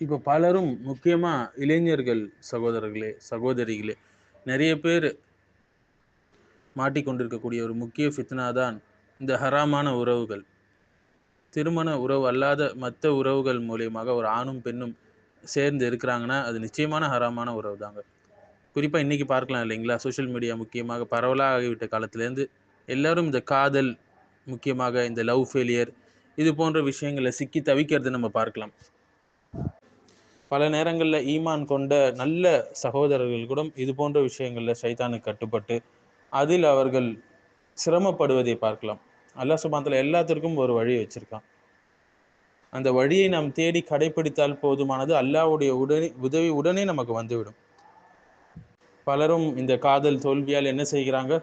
இப்போ பலரும் முக்கியமாக இளைஞர்கள் சகோதரர்களே சகோதரிகளே நிறைய பேர் மாட்டிக்கொண்டிருக்கக்கூடிய ஒரு முக்கிய ஃபித்னா தான் இந்த ஹராமான உறவுகள். திருமண உறவு அல்லாத மற்ற உறவுகள் மூலியமாக ஒரு ஆணும் பெண்ணும் சேர்ந்து இருக்கிறாங்கன்னா அது நிச்சயமான ஹராமான உறவு தாங்க. குறிப்பாக இன்னைக்கு பார்க்கலாம் இல்லைங்களா? சோஷியல் மீடியா முக்கியமாக பரவலாக ஆகிவிட்ட காலத்திலேருந்து எல்லாரும் இந்த காதல் முக்கியமாக இந்த லவ் ஃபெயிலியர் இது போன்ற விஷயங்களை சிக்கி தவிக்கிறது நம்ம பார்க்கலாம். பல நேரங்களில் ஈமான் கொண்ட நல்ல சகோதரர்கள் கூட இது போன்ற விஷயங்களில் சைத்தானுக்கு கட்டுப்பட்டு அதில் அவர்கள் சிரமப்படுவதை பார்க்கலாம். அல்லாஹ் சுபாந்தில் எல்லாத்திற்கும் ஒரு வழி வச்சிருக்கான். அந்த வழியை நாம் தேடி கடைபிடித்தால் போதுமானது அல்லாஹ்வுடைய உடனே உதவி உடனே நமக்கு வந்துவிடும். பலரும் இந்த காதல் தோல்வியால் என்ன செய்கிறாங்க?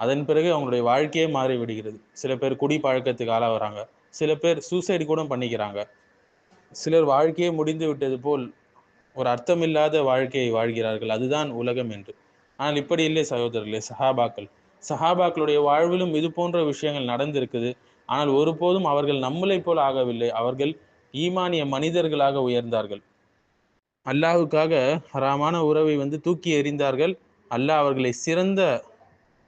அதன் பிறகு அவங்களுடைய வாழ்க்கையே மாறி விடுகிறது சில பேர் குடி பழக்கத்துக்கு ஆளாகிறாங்க. சில பேர் சூசைடு கூட பண்ணிக்கிறாங்க. சிலர் வாழ்க்கையே முடிந்து விட்டது போல் ஒரு அர்த்தமில்லாத வாழ்க்கையை வாழ்கிறார்கள். அதுதான் உலகம் என்று. ஆனால் இப்படி இல்லை சகோதரர்களே சஹாபாக்கள். சஹாபாக்களுடைய வாழ்விலும் இது போன்ற விஷயங்கள் நடந்திருக்குது. ஆனால் ஒருபோதும் அவர்கள் நம்மளைப் போல் ஆகவில்லை. அவர்கள் ஈமானிய மனிதர்களாக உயர்ந்தார்கள். அல்லாஹுக்காக ஹராமான உறவை வந்து தூக்கி எறிந்தார்கள். அல்லாஹ் அவர்களை சிறந்த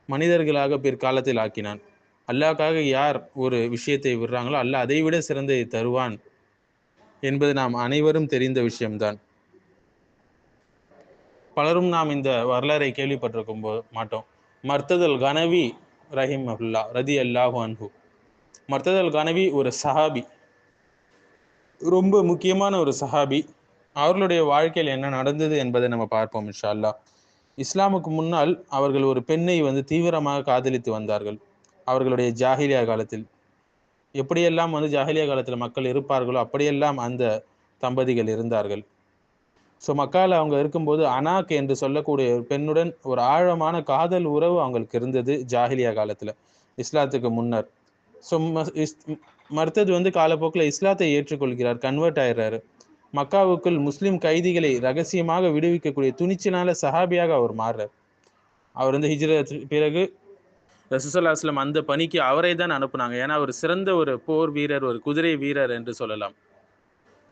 மனிதர்களாக பிற்காலத்தில் ஆக்கினான். அல்லாஹ்க்காக யார் ஒரு விஷயத்தை விடுறாங்களோ அல்லாஹ் அதை விட சிறந்ததை தருவான். என்பது நாம் அனைவரும் தெரிந்த விஷயம்தான். பலரும் நாம் இந்த வரலாறை கேள்விப்பட்டிருக்கும் போ மாட்டோம். மர்த்ததல் கனவி ரஹிம் அல்லாஹ் ரதி அல்லாஹு அன்ஹு. மர்த்ததல் கனவி ஒரு சஹாபி. ரொம்ப முக்கியமான ஒரு சஹாபி. அவர்களுடைய வாழ்க்கையில் என்ன நடந்தது என்பதை நம்ம பார்ப்போம் இன்ஷா அல்லாஹ் இஸ்லாமுக்கு முன்னால் அவர்கள் ஒரு பெண்ணை வந்து தீவிரமாக காதலித்து வந்தார்கள். அவர்களுடைய ஜாகிலியா காலத்தில். எப்படியெல்லாம் வந்து ஜாஹிலியா காலத்தில் மக்கள் இருப்பார்களோ அப்படியெல்லாம் அந்த தம்பதிகள் இருந்தார்கள். ஸோ மக்கால் அவங்க இருக்கும்போது அனாக் என்று சொல்லக்கூடிய ஒரு பெண்ணுடன் ஒரு ஆழமான காதல் உறவு அவங்களுக்கு இருந்தது ஜாகிலியா காலத்தில் இஸ்லாத்துக்கு முன்னர். ஸோ மறுத்தது வந்து காலப்போக்கில் இஸ்லாத்தை ஏற்றுக்கொள்கிறார் கன்வெர்ட் ஆயிடுறாரு. மக்காவுக்குள் முஸ்லீம் கைதிகளை ரகசியமாக விடுவிக்கக்கூடிய துணிச்சினால சஹாபியாக அவர் மாறுறார். அவர் வந்து ஹிஜ்ரத் பிறகு ரசூசல்லா அந்த பணிக்கு அவரை தான் அனுப்புனாங்க. ஏன்னா அவர் சிறந்த ஒரு போர் வீரர் ஒரு குதிரை வீரர் என்று சொல்லலாம்.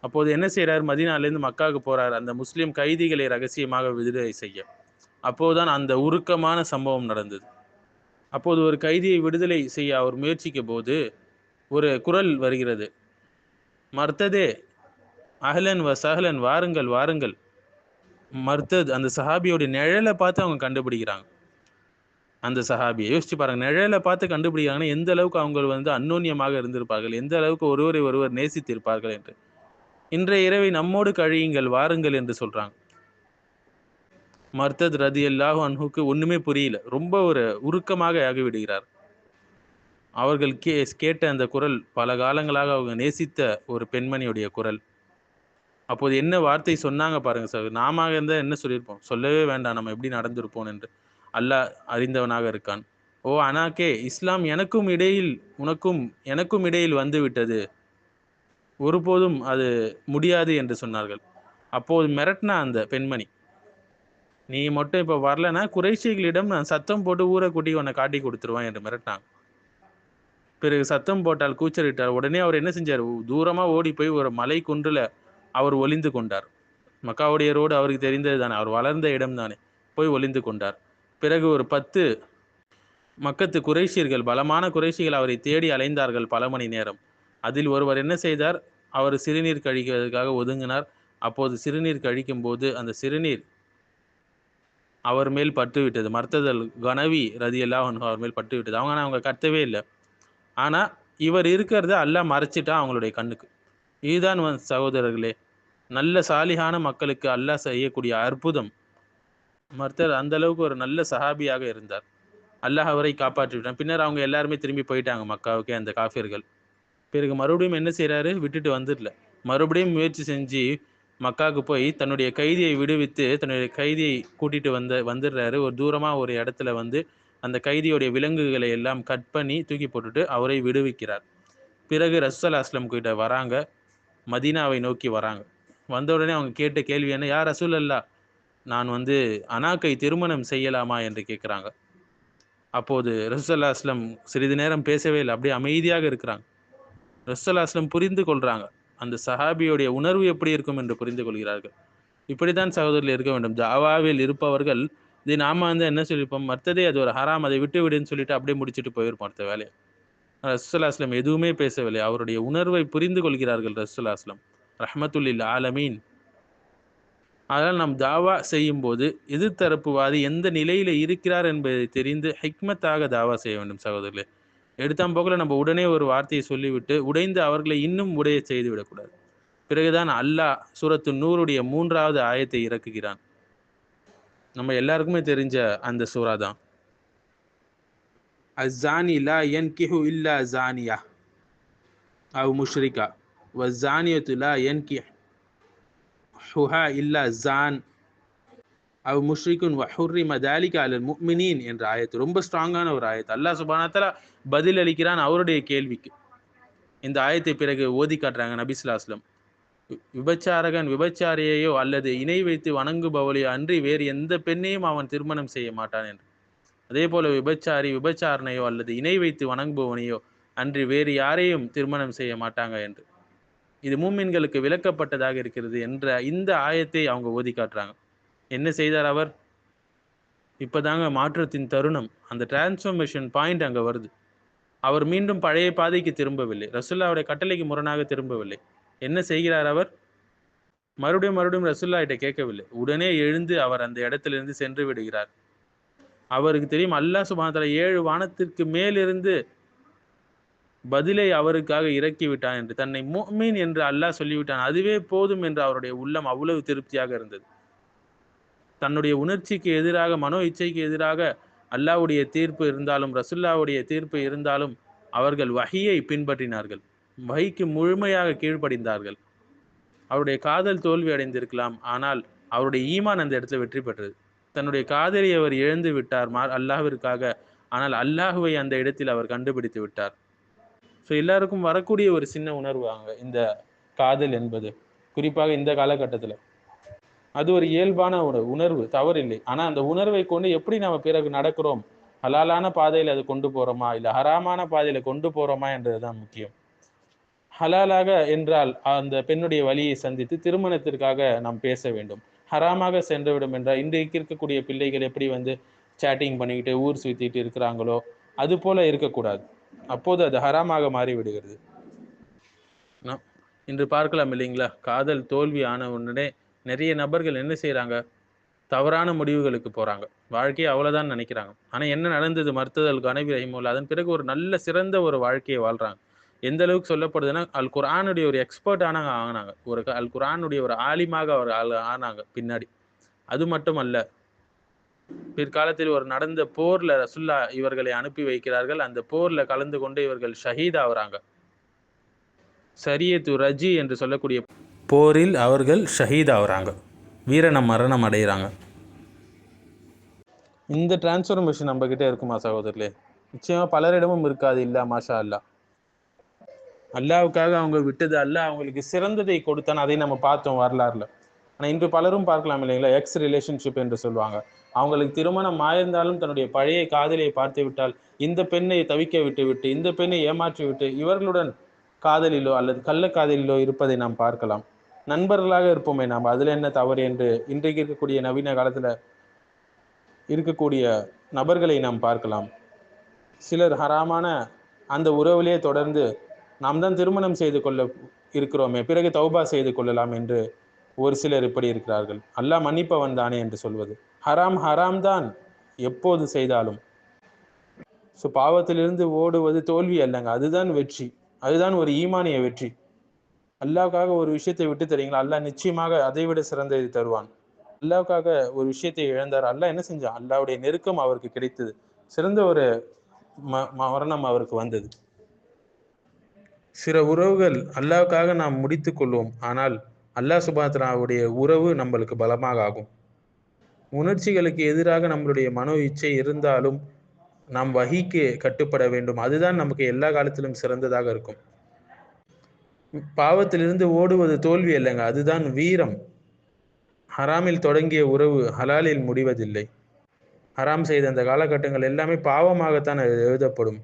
அப்போது என்ன செய்கிறார் மதினாலேருந்து மக்காவுக்கு போகிறார் அந்த முஸ்லீம் கைதிகளை ரகசியமாக விடுதலை செய்ய. அப்போதுதான் அந்த உருக்கமான சம்பவம் நடந்தது. அப்போது ஒரு கைதியை விடுதலை செய்ய அவர் முயற்சிக்க போது ஒரு குரல் வருகிறது. மர்த்ததே அஹலன் வ சஹலன் வாருங்கள் வாருங்கள். மர்த்தத் அந்த சஹாபியோட நிழலை பார்த்து அவங்க கண்டுபிடிக்கிறாங்க. அந்த சஹாபியை. யோசிச்சு பாருங்க நிழலை பார்த்து கண்டுபிடிக்கிறாங்கன்னா எந்த அளவுக்கு அவங்க வந்து அந்நோன்யமாக இருந்திருப்பார்கள்? எந்த அளவுக்கு ஒருவரை ஒருவர் நேசித்திருப்பார்கள் என்று. இன்றைய இரவை நம்மோடு கழியுங்கள் வாருங்கள் என்று சொல்றாங்க. மர்தத் ரதி அல்லாஹு அன்ஹுக்கு ஒண்ணுமே புரியல. ரொம்ப ஒரு உருக்கமாக ஆகிவிடுகிறார். அவர்கள் கே கேட்ட அந்த குரல் பல காலங்களாக அவங்க நேசித்த ஒரு பெண்மணியுடைய குரல். அப்போது என்ன வார்த்தை சொன்னாங்க பாருங்க சார் நாம இருந்தால் என்ன சொல்லியிருப்போம்? சொல்லவே வேண்டாம் நம்ம எப்படி நடந்திருப்போம் என்று. அல்லாஹ் அறிந்தவனாக இருக்கான். ஓ அனாக்கே இஸ்லாம் எனக்கும் இடையில் உனக்கும் எனக்கும் இடையில் வந்து விட்டது ஒருபோதும் அது முடியாது என்று சொன்னார்கள். அப்போது மிரட்டினா அந்த பெண்மணி நீ மட்டும் இப்போ வரலன்னா குறைஷிகளிடம் நான் சத்தம் போட்டு ஊரை கூட்டி உன்னை காட்டி கொடுத்துருவேன் என்று மிரட்டினாங்க. பிறகு சத்தம் போட்டால் கூச்சலிட்டார். உடனே அவர் என்ன செஞ்சார்? தூரமாக ஓடி போய் ஒரு மலை குன்றில் அவர் ஒளிந்து கொண்டார். மக்காவுடைய ரோடு அவருக்கு தெரிந்தது தானே அவர் வளர்ந்த இடம் தானே போய் ஒளிந்து கொண்டார். பிறகு ஒரு பத்து மக்கத்து குறைஷியர்கள் பலமான குறைஷிகள் அவரை தேடி அலைந்தார்கள் பல மணி நேரம். அதில் ஒருவர் என்ன செய்தார்? அவர் சிறுநீர் கழிக்கிறதுக்காக ஒதுங்கினார். அப்போது சிறுநீர் கழிக்கும் போது அந்த சிறுநீர் அவர் மேல் பட்டுவிட்டது. மர்த்ததல் கனவி ரதி எல்லாம் அவர் மேல் பட்டுவிட்டது. அவங்க ஆனால் அவங்க கத்தவே இல்லை. ஆனால் இவர் இருக்கிறத அல்லாஹ் மறைச்சிட்டா அவங்களுடைய கண்ணுக்கு. இதுதான் சகோதரர்களே நல்ல சாலிகான மக்களுக்கு அல்லாஹ் செய்யக்கூடிய அற்புதம். மர்த்தர் அந்த அளவுக்கு ஒரு நல்ல சஹாபியாக இருந்தார். அல்லாஹ் அவரை காப்பாற்றிவிட்டான் பின்னர் அவங்க எல்லாருமே திரும்பி போயிட்டாங்க மக்காவுக்கு அந்த காஃபியர்கள் பிறகு மறுபடியும் என்ன செய்கிறாரு விட்டுட்டு வந்துடல. மறுபடியும் முயற்சி செஞ்சு மக்காவுக்கு போய் தன்னுடைய கைதியை விடுவித்து தன்னுடைய கைதியை கூட்டிட்டு வந்த வந்துடுறாரு. ஒரு தூரமாக ஒரு இடத்துல வந்து அந்த கைதியுடைய விலங்குகளை எல்லாம் கட் பண்ணி தூக்கி போட்டுட்டு அவரை விடுவிக்கிறார். பிறகு ரசூல் அஸ்லம் கிட்ட வராங்க. மதீனாவை நோக்கி வராங்க. வந்த உடனே அவங்க கேட்ட கேள்வி என்ன? யார் ரசூல் அல்லா நான் வந்து அனாக்கை திருமணம் செய்யலாமா என்று கேட்குறாங்க அப்போது ரசூல்லா அஸ்லம் சிறிது நேரம் பேசவே இல்லை அப்படியே அமைதியாக இருக்கிறாங்க. ரசூல்லா அஸ்லம் புரிந்து கொள்கிறாங்க அந்த சஹாபியுடைய உணர்வு எப்படி இருக்கும் என்று புரிந்து கொள்கிறார்கள். இப்படித்தான் சகோதரில் இருக்க வேண்டும். ஜாவாவில் இருப்பவர்கள் இது நாம வந்து என்ன சொல்லியிருப்போம் மற்றதே அது ஒரு ஹராம் அதை விட்டு விடுன்னு சொல்லிட்டு அப்படியே முடிச்சுட்டு போயிருப்போம் அடுத்த வேலையை. ரசுல்லாஸ்லம் எதுவுமே பேசவில்லை. அவருடைய உணர்வை புரிந்து கொள்கிறார்கள் ரசுல்லாஸ்லம் ரஹமத்துல்லில் ஆலமீன். அதனால் நாம் தாவா செய்யும் போது எதிர்த்தரப்புவாதி எந்த நிலையில இருக்கிறார் என்பதை தெரிந்து ஹிக்மத்தாக தாவா செய்ய வேண்டும் சகோதரர்களே. எடுத்தாம் போக்கில் நம்ம உடனே ஒரு வார்த்தையை சொல்லிவிட்டு உடைந்து அவர்களை இன்னும் உடைய செய்து விடக்கூடாது பிறகுதான் அல்லாஹ் சூரத்து நூறுடைய மூன்றாவது ஆயத்தை இறக்குகிறான். நம்ம எல்லாருக்குமே தெரிஞ்ச அந்த சூறா தான். அஸ்ஸானி லா யன்கிஹு இல்லா ஜானியா. அவ் முஷ்ரிகா. வஸ்ஸானியத்து லா யன்கிஹ் ஹுஹா இல்லா ஜான் அவ் முஷ்ரிகுன் வஹுர்ரி மதாலிக அலல் முக்மினீன் என்ற ஆயத்து. ரொம்ப ஸ்ட்ராங்கான ஒரு ஆயத்து. அல்லாஹ் சுபானத்தில் பதில் அளிக்கிறான் அவருடைய கேள்விக்கு. இந்த ஆயத்தை பிறகு ஓதி காட்டுறாங்க நபிஸ்லாஸ்லம் விபச்சாரகன் விபச்சாரியையோ அல்லது இணை வைத்து வணங்குபவளையோ அன்றி வேறு எந்த பெண்ணையும் அவன் திருமணம் செய்ய மாட்டான் என்று. அதே போல விபச்சாரி விபச்சாரணையோ அல்லது இணை வைத்து வணங்குபவனையோ அன்றி வேறு யாரையும் திருமணம் செய்ய மாட்டாங்க என்று. இது மூமின்களுக்கு விளக்கப்பட்டதாக இருக்கிறது என்ற இந்த ஆயத்தை அவங்க ஓதி காட்டுறாங்க. என்ன செய்தார் அவர்? இப்போதாங்க மாற்றத்தின் தருணம். அந்த டிரான்ஸ்ஃபர்மேஷன் பாயிண்ட் அங்கே வருது. அவர் மீண்டும் பழைய பாதைக்கு திரும்பவில்லை. ரசுல்லாவுடைய கட்டளைக்கு முரணாக திரும்பவில்லை. என்ன செய்கிறார் அவர்? மறுபடியும் மறுபடியும் ரசுல்லாயிட்ட கேட்கவில்லை. உடனே எழுந்து அவர் அந்த இடத்திலிருந்து சென்று விடுகிறார். அவருக்கு தெரியும் அல்லாஹ் சுபானத்தில் ஏழு வானத்திற்கு மேலிருந்து பதிலை அவருக்காக இறக்கிவிட்டான் என்று தன்னை மோமீன் என்று அல்லாஹ் சொல்லிவிட்டான். அதுவே போதும் என்று அவருடைய உள்ளம் அவ்வளவு திருப்தியாக இருந்தது. தன்னுடைய உணர்ச்சிக்கு எதிராக மனோ இச்சைக்கு எதிராக அல்லாவுடைய தீர்ப்பு இருந்தாலும் ரசுல்லாவுடைய தீர்ப்பு இருந்தாலும் அவர்கள் வகையை பின்பற்றினார்கள். வகைக்கு முழுமையாக கீழ்ப்படிந்தார்கள். அவருடைய காதல் தோல்வி அடைந்திருக்கலாம் ஆனால் அவருடைய ஈமான் அந்த இடத்துல வெற்றி பெற்றது. தன்னுடைய காதலை அவர் இழந்து விட்டார் மா அல்லாஹிற்காக ஆனால் அல்லாஹுவை அந்த இடத்தில் அவர் கண்டுபிடித்து விட்டார். ஸோ எல்லாருக்கும் வரக்கூடிய ஒரு சின்ன உணர்வு அங்க இந்த காதல் என்பது. குறிப்பாக இந்த காலகட்டத்தில். அது ஒரு இயல்பான ஒரு உணர்வு தவறில்லை. ஆனால் அந்த உணர்வை கொண்டு எப்படி நம்ம பிறகு நடக்கிறோம்? ஹலாலான பாதையில் அது கொண்டு போகிறோமா இல்லை ஹராமான பாதையில் கொண்டு போறோமா என்றதுதான் முக்கியம். ஹலாலாக என்றால் அந்த பெண்ணுடைய வழியை சந்தித்து திருமணத்திற்காக நாம் பேச வேண்டும். ஹராமாக சென்றுவிடும் என்றால் இன்றைக்கு இருக்கக்கூடிய பிள்ளைகள் எப்படி வந்து சேட்டிங் பண்ணிக்கிட்டு ஊர் சுற்றிட்டு இருக்கிறாங்களோ அது போல இருக்கக்கூடாது. அப்போது அது ஹராமாக மாறிவிடுகிறது. இன்று பார்க்கலாம் இல்லைங்களா? காதல் தோல்வி ஆன உடனே நிறைய நபர்கள் என்ன செய்யறாங்க தவறான முடிவுகளுக்கு போறாங்க. வாழ்க்கையை அவ்வளவுதான் நினைக்கிறாங்க. ஆனா என்ன நடந்தது? மறுத்ததல் கனவி ரஹிமுல்லா அதன் பிறகு ஒரு நல்ல சிறந்த ஒரு வாழ்க்கையை வாழ்றாங்க. எந்த அளவுக்கு சொல்லப்படுதுன்னா அல் குரானுடைய ஒரு எக்ஸ்பர்ட் ஆனாங்க ஆனாங்க. ஒரு அல் குரானுடைய ஒரு ஆலிமாக அவர் ஆள்- ஆனாங்க பின்னாடி. அது மட்டும் அல்ல பிற்காலத்தில் ஒரு நடந்த போர்ல ரசுல்லா இவர்களை அனுப்பி வைக்கிறார்கள். அந்த போர்ல கலந்து கொண்டு இவர்கள் ஷஹீத் ஆகுறாங்க. சரியத்து ரஜி என்று சொல்லக்கூடிய போரில் அவர்கள் ஷஹீத் ஆகுறாங்க. வீரண மரணம் அடைகிறாங்க. இந்த டிரான்ஸ்ஃபர்மேஷன் நம்ம கிட்ட இருக்குமா சகோதரர்களே? நிச்சயமா பலரிடமும் இருக்காது. இல்ல மாஷா அல்லா அல்லாவுக்காக அவங்க விட்டது அல்ல. அவங்களுக்கு சிறந்ததை கொடுத்தான் அதை நம்ம பார்த்தோம் வரலாறுல. ஆனா இன்று பலரும் பார்க்கலாம் இல்லைங்களா? எக்ஸ் ரிலேஷன்ஷிப் என்று சொல்லுவாங்க. அவங்களுக்கு திருமணம் ஆயிருந்தாலும் தன்னுடைய பழைய காதலியை பார்த்து விட்டால் இந்த பெண்ணை தவிக்க விட்டு விட்டு இந்த பெண்ணை ஏமாற்றி விட்டு இவர்களுடன் காதலிலோ அல்லது கள்ள காதலிலோ இருப்பதை நாம் பார்க்கலாம். நண்பர்களாக இருப்போமே நாம். அதில் என்ன தவறு என்று இன்றைக்கு இருக்கக்கூடிய நவீன காலத்தில் இருக்கக்கூடிய நபர்களை நாம் பார்க்கலாம். சிலர் ஹராமான அந்த உறவிலே தொடர்ந்து நாம் தான் திருமணம் செய்து கொள்ள இருக்கிறோமே பிறகு தௌபா செய்து கொள்ளலாம் என்று ஒரு சிலர் இப்படி இருக்கிறார்கள். அல்லாஹ் மன்னிப்பவன் தானே என்று சொல்வது. ஹராம் ஹராம் தான் எப்போது செய்தாலும். ஸோ பாவத்திலிருந்து ஓடுவது தோல்வி அல்லங்க. அதுதான் வெற்றி. அதுதான் ஒரு ஈமானிய வெற்றி. அல்லாவுக்காக ஒரு விஷயத்தை விட்டு தரீங்களா? அல்லாஹ் நிச்சயமாக அதை விட சிறந்ததை தருவான். அல்லாவுக்காக ஒரு விஷயத்தை இழந்தார். அல்லாஹ் என்ன செஞ்சான்? அல்லாவுடைய நெருக்கம் அவருக்கு கிடைத்தது. சிறந்த ஒரு ம மரணம் அவருக்கு வந்தது. சில உறவுகள் அல்லாவுக்காக நாம் முடித்து கொள்வோம். ஆனால் அல்லாஹ் சுபாத்ராவுடைய உறவு நம்மளுக்கு பலமாக ஆகும். உணர்ச்சிகளுக்கு எதிராக நம்மளுடைய மனோ இச்சை இருந்தாலும் நாம் வகிக்கு கட்டுப்பட வேண்டும். அதுதான் நமக்கு எல்லா காலத்திலும் சிறந்ததாக இருக்கும். பாவத்திலிருந்து ஓடுவது தோல்வி அல்லங்க அதுதான் வீரம். ஹராமில் தொடங்கிய உறவு ஹலாலில் முடிவதில்லை. ஹராம் செய்த அந்த காலகட்டங்கள் எல்லாமே பாவமாகத்தான் எழுதப்படும்.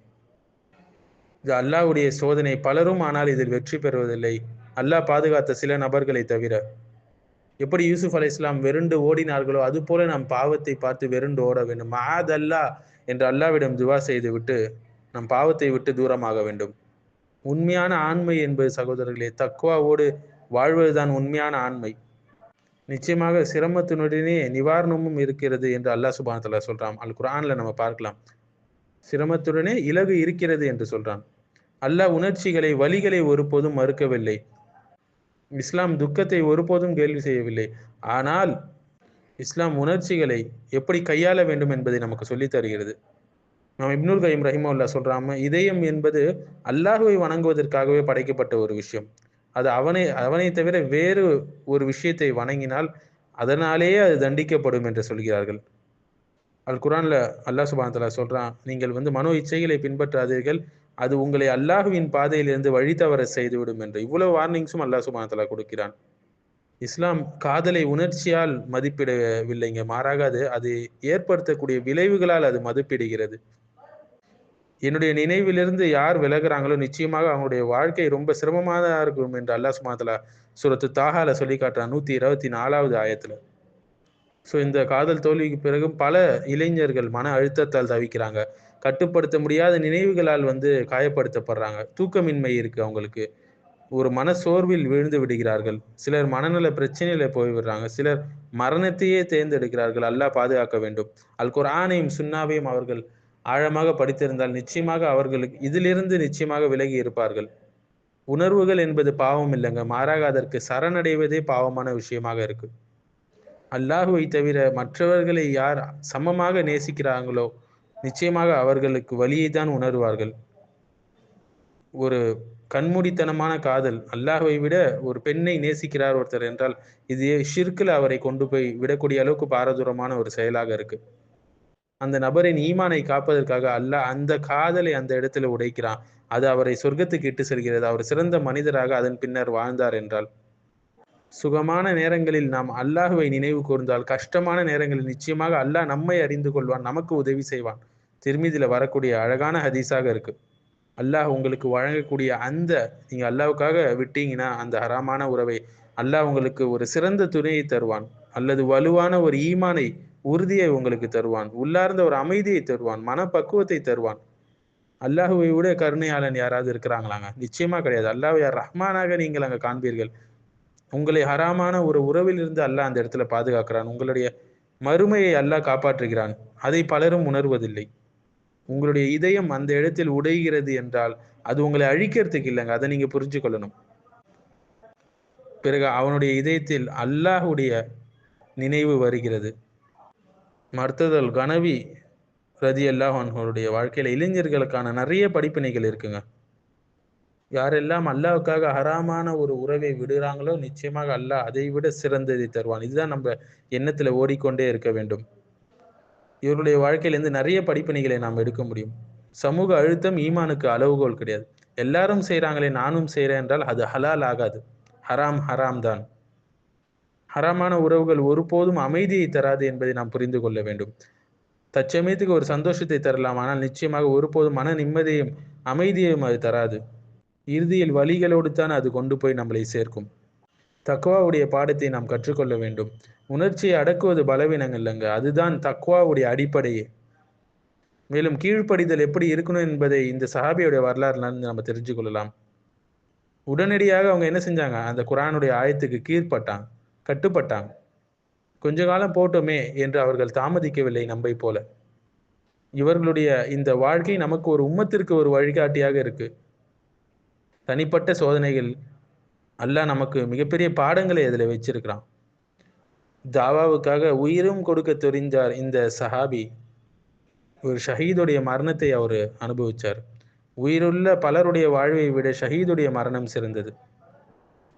இது அல்லாஹ்வுடைய சோதனை. பலரும் ஆனால் இதில் வெற்றி பெறுவதில்லை. அல்லாஹ் பாதுகாத்த சில நபர்களை தவிர எப்படி யூசுப் அலை இஸ்லாம் வெருண்டு ஓடினார்களோ அது போல நாம் பாவத்தை பார்த்து வெருண்டு ஓட வேண்டும். மாதல்லா என்று அல்லாவிடம் துவா செய்து விட்டு நம் பாவத்தை விட்டு தூரமாக வேண்டும். உண்மையான ஆண்மை என்பது சகோதரர்களே தக்குவாவோடு வாழ்வதுதான் உண்மையான ஆண்மை. நிச்சயமாக சிரமத்தினுடனே நிவாரணமும் இருக்கிறது என்று அல்லாஹ் சுபானத்தல்லா சொல்றான். அல் குரான்ல நம்ம பார்க்கலாம். சிரமத்துடனே இலகு இருக்கிறது என்று சொல்றான். அல்லாஹ் உணர்ச்சிகளை வழிகளை ஒருபோதும் மறுக்கவில்லை. இஸ்லாம் துக்கத்தை ஒருபோதும் கேள்வி செய்யவில்லை. ஆனால் இஸ்லாம் உணர்ச்சிகளை எப்படி கையாள வேண்டும் என்பதை நமக்கு சொல்லி தருகிறது. நாம் இப்னுல் கைம் ரஹிமல்லா சொல்றாம இதயம் என்பது அல்லாஹுவை வணங்குவதற்காகவே படைக்கப்பட்ட ஒரு விஷயம். அது அவனை அவனை தவிர வேறு ஒரு விஷயத்தை வணங்கினால் அதனாலேயே அது தண்டிக்கப்படும் என்று சொல்கிறார்கள். அல் குரான்ல அல்லாஹ் சுபான் தலா சொல்றான் நீங்கள் வந்து மனோ இச்சைகளை பின்பற்றாதீர்கள் அது உங்களை அல்லாஹுவின் பாதையிலிருந்து வழி தவற செய்துவிடும் என்று. இவ்வளவு வார்னிங்ஸும் அல்லாஹ் சுபான் கொடுக்கிறான். இஸ்லாம் காதலை உணர்ச்சியால் மதிப்பிடவில்லைங்க. மாறாக அது அது ஏற்படுத்தக்கூடிய விளைவுகளால் அது மதிப்பிடுகிறது. என்னுடைய நினைவிலிருந்து யார் விலகுறாங்களோ நிச்சயமாக அவங்களுடைய வாழ்க்கை ரொம்ப சிரமமாக இருக்கும் என்று அல்லாஹ் சுமாத்தலா சுரத்து தாகால சொல்லி காட்டுறான். நூத்தி இருபத்தி நாலாவது ஆயத்துல. ஸோ இந்த காதல் தோல்விக்கு பிறகு பல இளைஞர்கள் மன அழுத்தத்தால் தவிக்கிறாங்க. கட்டுப்படுத்த முடியாத நினைவுகளால் வந்து காயப்படுத்தப்படுறாங்க. தூக்கமின்மை இருக்கு அவங்களுக்கு. ஒரு மன சோர்வில் விழுந்து விடுகிறார்கள். சிலர் மனநல பிரச்சனையில போய் விடுறாங்க. சிலர் மரணத்தையே தேர்ந்தெடுக்கிறார்கள். அல்லாஹ் பாதுகாக்க வேண்டும். அல் குர்ஆனையும் சுண்ணாவையும் அவர்கள் ஆழமாக படித்திருந்தால் நிச்சயமாக அவர்களுக்கு இதிலிருந்து நிச்சயமாக விலகி இருப்பார்கள். உணர்வுகள் என்பது பாவம் இல்லைங்க. மாறாக அதற்கு சரணடைவதே பாவமான விஷயமாக இருக்கு. அல்லாஹுவை தவிர மற்றவர்களை யார் சமமாக நேசிக்கிறாங்களோ நிச்சயமாக அவர்களுக்கு வழியை தான் உணர்வார்கள். ஒரு கண்மூடித்தனமான காதல் அல்லாஹுவை விட ஒரு பெண்ணை நேசிக்கிறார் ஒருத்தர் என்றால் இது ஷிர்கில் அவரை கொண்டு போய் விடக்கூடிய அளவுக்கு பாரதூரமான ஒரு செயலாக இருக்கு. அந்த நபரின் ஈமானை காப்பதற்காக அல்லாஹ் அந்த காதலை அந்த இடத்துல உடைக்கிறான். அது அவரை சொர்க்கத்துக்கு இட்டு செல்கிறது. அவர் சிறந்த மனிதராக அதன் பின்னர் வாழ்ந்தார் என்றால் சுகமான நேரங்களில் நாம் அல்லாஹுவை நினைவு கூர்ந்தால் கஷ்டமான நேரங்களில் நிச்சயமாக அல்லாஹ் நம்மை அறிந்து கொள்வான் நமக்கு உதவி செய்வான். திருமீதியில் வரக்கூடிய அழகான ஹதீஸாக இருக்கு. அல்லாஹ் உங்களுக்கு வழங்கக்கூடிய அந்த நீங்க அல்லாவுக்காக விட்டீங்கன்னா அந்த ஹராமான உறவை அல்லாஹ் உங்களுக்கு ஒரு சிறந்த துணையை தருவான். அல்லது வலுவான ஒரு ஈமானை உறுதியை உங்களுக்கு தருவான். உள்ளார்ந்த ஒரு அமைதியை தருவான் மனப்பக்குவத்தை தருவான். அல்லாஹுவை விட கருணையாளன் யாராவது இருக்கிறாங்களாங்க? நிச்சயமா கிடையாது. அல்லாஹ் யார்? ரஹ்மானாக நீங்கள் அங்க காண்பீர்கள். உங்களை ஹராமான ஒரு உறவில் இருந்து அல்லாஹ் அந்த இடத்துல பாதுகாக்கிறான். உங்களுடைய மறுமையை அல்லாஹ் காப்பாற்றுகிறான். அதை பலரும் உணர்வதில்லை. உங்களுடைய இதயம் அந்த இடத்தில் உடைகிறது என்றால் அது உங்களை அழிக்கிறதுக்கு இல்லைங்க. அதை நீங்க புரிஞ்சு கொள்ளணும். பிறகு அவனுடைய இதயத்தில் அல்லாஹுடைய நினைவு வருகிறது. மர்த்ததல் கனவி ரதி அல்லாஹனுடைய வாழ்க்கையில இளைஞர்களுக்கான நிறைய படிப்பினைகள் இருக்குங்க. யாரெல்லாம் அல்லாவுக்காக ஹராமான ஒரு உறவை விடுகிறாங்களோ நிச்சயமாக அல்லாஹ் அதை விட சிறந்ததை தருவான். இதுதான் நம்ம எண்ணத்துல ஓடிக்கொண்டே இருக்க வேண்டும். இவருடைய வாழ்க்கையிலேருந்து நிறைய படிப்பினைகளை நாம் எடுக்க முடியும். சமூக அழுத்தம் ஈமானுக்கு அளவுகோல் கிடையாது. எல்லாரும் செய்கிறாங்களே நானும் செய்கிறேன் என்றால் அது ஹலால் ஆகாது. ஹராம் ஹராம் தான். ஹராமான உறவுகள் ஒருபோதும் அமைதியை தராது என்பதை நாம் புரிந்து கொள்ள வேண்டும். தச்சமயத்துக்கு ஒரு சந்தோஷத்தை தரலாம் ஆனால் நிச்சயமாக ஒருபோதும் மன நிம்மதியும் அமைதியையும் அது தராது. இறுதியில் வழிகளோடு தான் அது கொண்டு போய் நம்மளை சேர்க்கும். தக்குவாவுடைய பாடத்தை நாம் கற்றுக்கொள்ள வேண்டும். உணர்ச்சியை அடக்குவது பலவீனங்கள் இல்லைங்க அதுதான் தக்குவாவுடைய அடிப்படையே. மேலும் கீழ்ப்படிதல் எப்படி இருக்கணும் என்பதை இந்த சஹாபியுடைய வரலாறுலாம் நம்ம தெரிஞ்சு கொள்ளலாம். உடனடியாக அவங்க என்ன செஞ்சாங்க? அந்த குரானுடைய ஆயத்துக்கு கீழ்ப்பட்டான் கட்டுப்பட்டாங்க கொஞ்ச காலம் போட்டோமே என்று அவர்கள் தாமதிக்கவில்லை நம்பை போல. இவர்களுடைய இந்த வாழ்க்கை நமக்கு ஒரு உம்மத்திற்கு ஒரு வழிகாட்டியாக இருக்குது தனிப்பட்ட சோதனைகள் அல்லாஹ் நமக்கு மிகப்பெரிய பாடங்களை அதில் வச்சிருக்கிறான். தாவாவுக்காக உயிரும் கொடுக்க தெரிந்தார் இந்த சஹாபி. ஒரு ஷஹீதுடைய மரணத்தை அவர் அனுபவிச்சார். உயிருள்ள பலருடைய வாழ்வை விட ஷஹீதுடைய மரணம் சிறந்தது.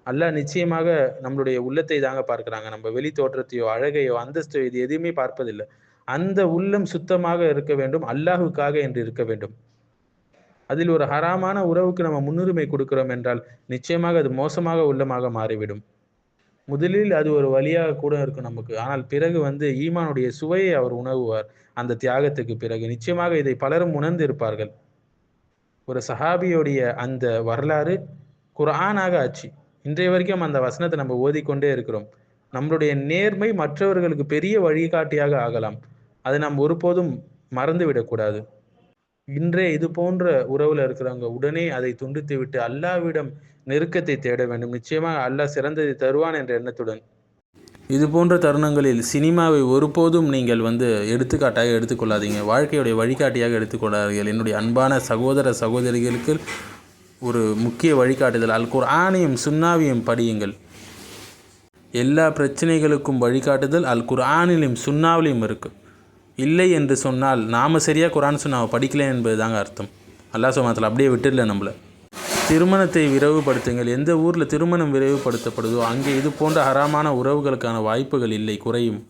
அல்லாஹ் நிச்சயமாக நம்மளுடைய உள்ளத்தை தாங்க பார்க்குறாங்க. நம்ம வெளி தோற்றத்தையோ அழகையோ அந்தஸ்தையோ இது எதுவுமே பார்ப்பதில்லை. அந்த உள்ளம் சுத்தமாக இருக்க வேண்டும் அல்லாஹுக்காக என்று இருக்க வேண்டும். அதில் ஒரு ஹராமான உறவுக்கு நம்ம முன்னுரிமை கொடுக்கிறோம் என்றால் நிச்சயமாக அது மோசமாக உள்ளமாக மாறிவிடும். முதலில் அது ஒரு வழியாக கூட இருக்கும் நமக்கு. ஆனால் பிறகு வந்து ஈமானுடைய சுவையை அவர் உணவுவார் அந்த தியாகத்துக்கு பிறகு நிச்சயமாக இதை பலரும் உணர்ந்து இருப்பார்கள் ஒரு சஹாபியோடைய அந்த வரலாறு குரானாக ஆச்சு. இன்றைய வரைக்கும் அந்த வசனத்தை நம்ம ஓதிக்கொண்டே இருக்கிறோம். நம்மளுடைய நேர்மை மற்றவர்களுக்கு பெரிய வழிகாட்டியாக ஆகலாம். அதை நாம் ஒருபோதும் மறந்து இன்றே இது போன்ற உறவுல இருக்கிறவங்க உடனே அதை துண்டித்து விட்டு அல்லாவிடம் நெருக்கத்தை தேட வேண்டும். நிச்சயமாக அல்லாஹ் சிறந்ததை தருவான் என்ற எண்ணத்துடன். இது போன்ற தருணங்களில் சினிமாவை ஒருபோதும் நீங்கள் வந்து எடுத்துக்காட்டாக எடுத்துக்கொள்ளாதீங்க. வாழ்க்கையுடைய வழிகாட்டியாக எடுத்துக்கொள்ளாதீர்கள். என்னுடைய அன்பான சகோதர சகோதரிகளுக்கு ஒரு முக்கிய வழிகாட்டுதல். அல் குர்ஆனையும் சுன்னாவையும் படியுங்கள். எல்லா பிரச்சனைகளுக்கும் வழிகாட்டுதல் அல் குர்ஆனிலும் சுன்னாவிலையும் இருக்குது இல்லை என்று சொன்னால் நாம் சரியாக குரான் சுன்னாவை படிக்கல என்பது தாங்க அர்த்தம். அல்லா சுமத்தில் அப்படியே விட்டுடல நம்மளை. திருமணத்தை விரைவுபடுத்துங்கள். எந்த ஊரில் திருமணம் விரைவுபடுத்தப்படுதோ அங்கே இது போன்ற ஹராமான உறவுகளுக்கான வாய்ப்புகள் இல்லை குறையும்.